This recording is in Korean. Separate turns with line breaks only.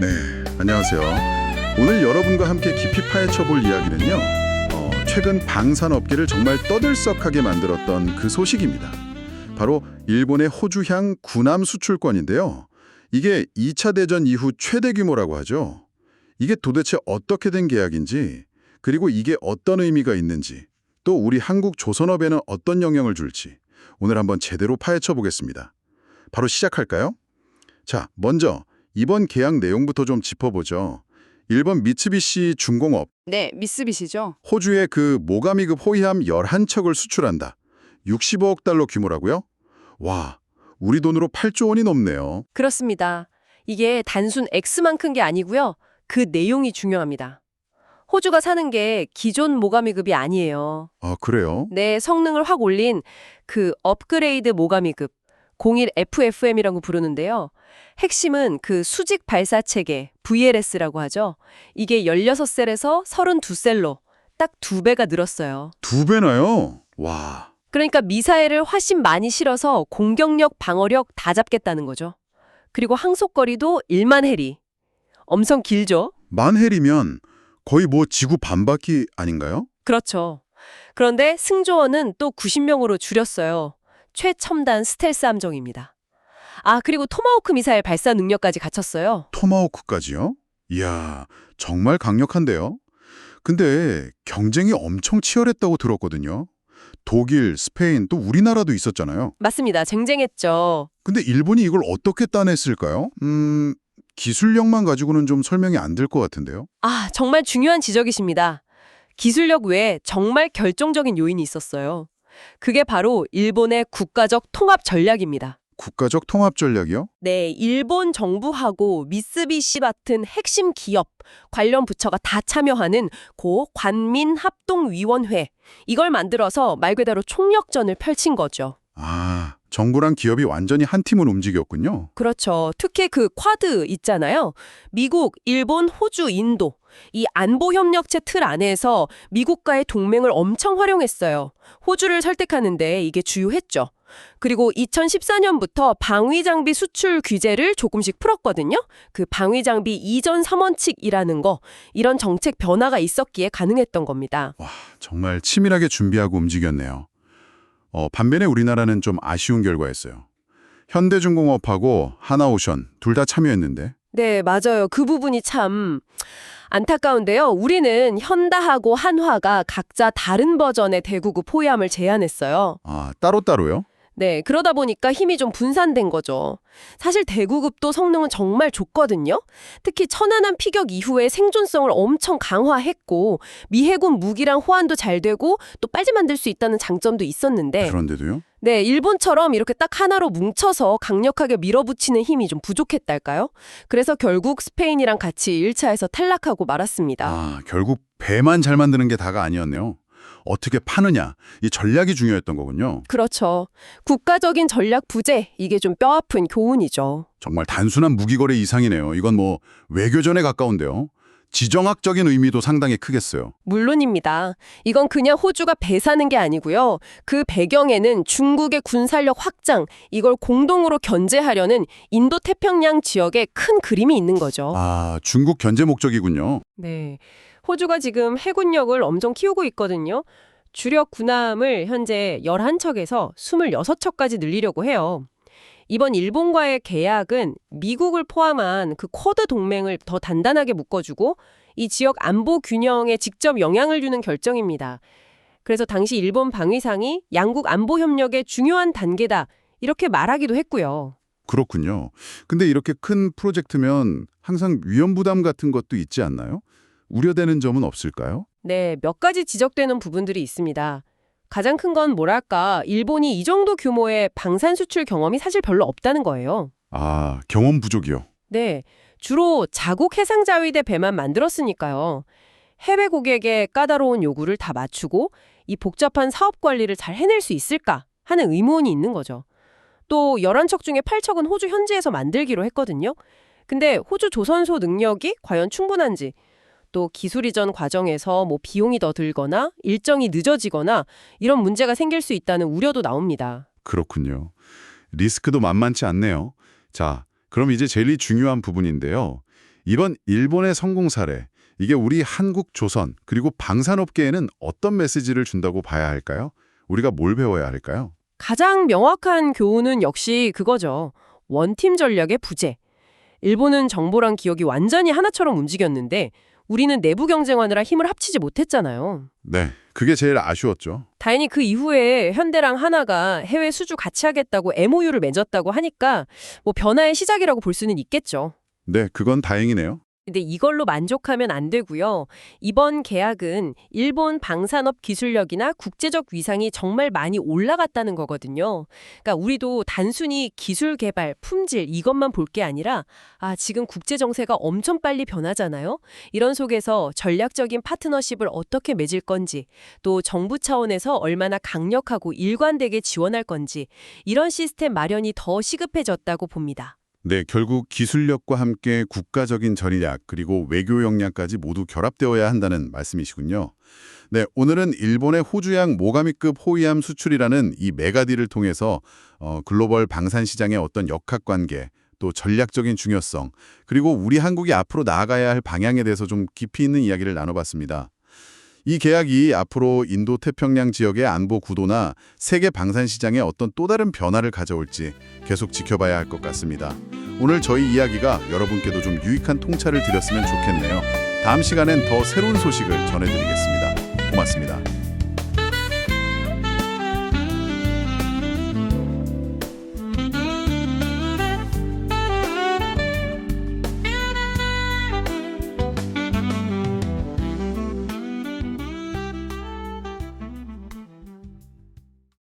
네, 안녕하세요. 오늘 여러분과 함께 깊이 파헤쳐 볼 이야기는요. 어, 최근 방산업계를 정말 떠들썩하게 만들었던 그 소식입니다. 바로 일본의 호주향 구남 수출권인데요. 이게 2차 대전 이후 최대 규모라고 하죠. 이게 도대체 어떻게 된 계약인지, 그리고 이게 어떤 의미가 있는지, 또 우리 한국 조선업에는 어떤 영향을 줄지 오늘 한번 제대로 파헤쳐 보겠습니다. 바로 시작할까요? 자, 먼저 이번 계약 내용부터 좀 짚어보죠. 일본 미츠비시 중공업,
네, 미쓰비시죠.
호주의 그 모가미급 호위함 11척을 수출한다. 65억 달러 규모라고요? 와, 우리 돈으로 8조 원이 넘네요.
그렇습니다. 이게 단순 X만 큰 게 아니고요. 그 내용이 중요합니다. 호주가 사는 게 기존 모가미급이 아니에요.
아, 그래요?
내 성능을 확 올린 그 업그레이드 모가미급 01FFM이라고 부르는데요. 핵심은 그 수직 발사 체계 VLS라고 하죠. 이게 16셀에서 32셀로 딱 두 배가 늘었어요.
두 배나요? 와,
그러니까 미사일을 훨씬 많이 실어서 공격력, 방어력 다 잡겠다는 거죠. 그리고 항속거리도 1만 해리. 엄청 길죠?
만헬이면 거의 뭐 지구 반바퀴 아닌가요?
그렇죠. 그런데 승조원은 또 90명으로 줄였어요. 최첨단 스텔스 함정입니다. 아, 그리고 토마호크 미사일 발사 능력까지 갖췄어요.
토마호크까지요? 이야, 정말 강력한데요? 근데 경쟁이 엄청 치열했다고 들었거든요. 독일, 스페인, 또 우리나라도 있었잖아요.
맞습니다. 쟁쟁했죠.
근데 일본이 이걸 어떻게 따냈을까요? 음, 기술력만 가지고는 좀 설명이 안 될 것 같은데요.
아, 정말 중요한 지적이십니다. 기술력 외에 정말 결정적인 요인이 있었어요. 그게 바로 일본의 국가적 통합 전략입니다.
국가적 통합 전략이요?
네, 일본 정부하고 미쓰비시 같은 핵심 기업, 관련 부처가 다 참여하는 고 관민 합동위원회. 이걸 만들어서 말 그대로 총력전을 펼친 거죠.
아, 정부랑 기업이 완전히 한 팀을 움직였군요.
그렇죠. 특히 그 쿼드 있잖아요. 미국, 일본, 호주, 인도. 이 안보협력체 틀 안에서 미국과의 동맹을 엄청 활용했어요. 호주를 설득하는데 이게 주요했죠. 그리고 2014년부터 방위장비 수출 규제를 조금씩 풀었거든요. 그 방위장비 이전 삼원칙이라는 거, 이런 정책 변화가 있었기에 가능했던 겁니다.
정말 치밀하게 준비하고 움직였네요. 어, 반면에 우리나라는 좀 아쉬운 결과였어요. 현대중공업하고 하나오션 둘 다 참여했는데
네, 맞아요. 그 부분이 참 안타까운데요. 우리는 현다하고 한화가 각자 다른 버전의 대구급 호위함을 제안했어요.
아, 따로따로요?
네, 그러다 보니까 힘이 좀 분산된 거죠. 사실 대구급도 성능은 정말 좋거든요. 특히 천안함 피격 이후에 생존성을 엄청 강화했고 미 해군 무기랑 호환도 잘 되고 또 빨리 만들 수 있다는 장점도 있었는데
그런데도요?
네, 일본처럼 이렇게 딱 하나로 뭉쳐서 강력하게 밀어붙이는 힘이 좀 부족했달까요? 그래서 결국 스페인이랑 같이 1차에서 탈락하고 말았습니다.
아, 결국 배만 잘 만드는 게 다가 아니었네요. 어떻게 파느냐, 이 전략이 중요했던 거군요.
그렇죠. 국가적인 전략 부재, 이게 좀 뼈아픈 교훈이죠.
정말 단순한 무기거래 이상이네요. 이건 뭐 외교전에 가까운데요. 지정학적인 의미도 상당히 크겠어요.
물론입니다. 이건 그냥 호주가 배사는 게 아니고요. 그 배경에는 중국의 군사력 확장, 이걸 공동으로 견제하려는 인도 태평양 지역의 큰 그림이 있는 거죠.
아, 중국 견제 목적이군요.
네. 호주가 지금 해군력을 엄청 키우고 있거든요. 주력 군함을 현재 11척에서 26척까지 늘리려고 해요. 이번 일본과의 계약은 미국을 포함한 그 쿼드 동맹을 더 단단하게 묶어주고 이 지역 안보 균형에 직접 영향을 주는 결정입니다. 그래서 당시 일본 방위상이 양국 안보 협력의 중요한 단계다 이렇게 말하기도 했고요.
그렇군요. 근데 이렇게 큰 프로젝트면 항상 위험 부담 같은 것도 있지 않나요? 우려되는 점은 없을까요?
네, 몇 가지 지적되는 부분들이 있습니다. 가장 큰 건 뭐랄까, 일본이 이 정도 규모의 방산 수출 경험이 사실 별로 없다는 거예요.
아, 경험 부족이요.
네, 주로 자국 해상자위대 배만 만들었으니까요. 해외 고객의 까다로운 요구를 다 맞추고 이 복잡한 사업 관리를 잘 해낼 수 있을까 하는 의문이 있는 거죠. 또 11척 중에 8척은 호주 현지에서 만들기로 했거든요. 근데 호주 조선소 능력이 과연 충분한지 또 기술 이전 과정에서 뭐 비용이 더 들거나 일정이 늦어지거나 이런 문제가 생길 수 있다는 우려도 나옵니다.
그렇군요. 리스크도 만만치 않네요. 자, 그럼 이제 제일 중요한 부분인데요. 이번 일본의 성공 사례, 이게 우리 한국 조선 그리고 방산업계에는 어떤 메시지를 준다고 봐야 할까요? 우리가 뭘 배워야 할까요?
가장 명확한 교훈은 역시 그거죠. 원팀 전략의 부재. 일본은 정보랑 기억이 완전히 하나처럼 움직였는데 우리는 내부 경쟁하느라 힘을 합치지 못했잖아요.
네, 그게 제일 아쉬웠죠.
다행히 그 이후에 현대랑 하나가 해외 수주 같이 하겠다고 MOU를 맺었다고 하니까 뭐 변화의 시작이라고 볼 수는 있겠죠.
네, 그건 다행이네요.
근데 이걸로 만족하면 안 되고요. 이번 계약은 일본 방산업 기술력이나 국제적 위상이 정말 많이 올라갔다는 거거든요. 그러니까 우리도 단순히 기술 개발, 품질 이것만 볼 게 아니라 아, 지금 국제 정세가 엄청 빨리 변하잖아요. 이런 속에서 전략적인 파트너십을 어떻게 맺을 건지, 또 정부 차원에서 얼마나 강력하고 일관되게 지원할 건지 이런 시스템 마련이 더 시급해졌다고 봅니다.
네, 결국 기술력과 함께 국가적인 전략 그리고 외교 역량까지 모두 결합되어야 한다는 말씀이시군요. 네, 오늘은 일본의 호주양 모가미급 호위함 수출이라는 이 메가디를 통해서 어, 글로벌 방산 시장의 어떤 역학관계, 또 전략적인 중요성, 그리고 우리 한국이 앞으로 나아가야 할 방향에 대해서 좀 깊이 있는 이야기를 나눠봤습니다. 이 계약이 앞으로 인도 태평양 지역의 안보 구도나 세계 방산 시장에 어떤 또 다른 변화를 가져올지 계속 지켜봐야 할 것 같습니다. 오늘 저희 이야기가 여러분께도 좀 유익한 통찰을 드렸으면 좋겠네요. 다음 시간엔 더 새로운 소식을 전해드리겠습니다. 고맙습니다.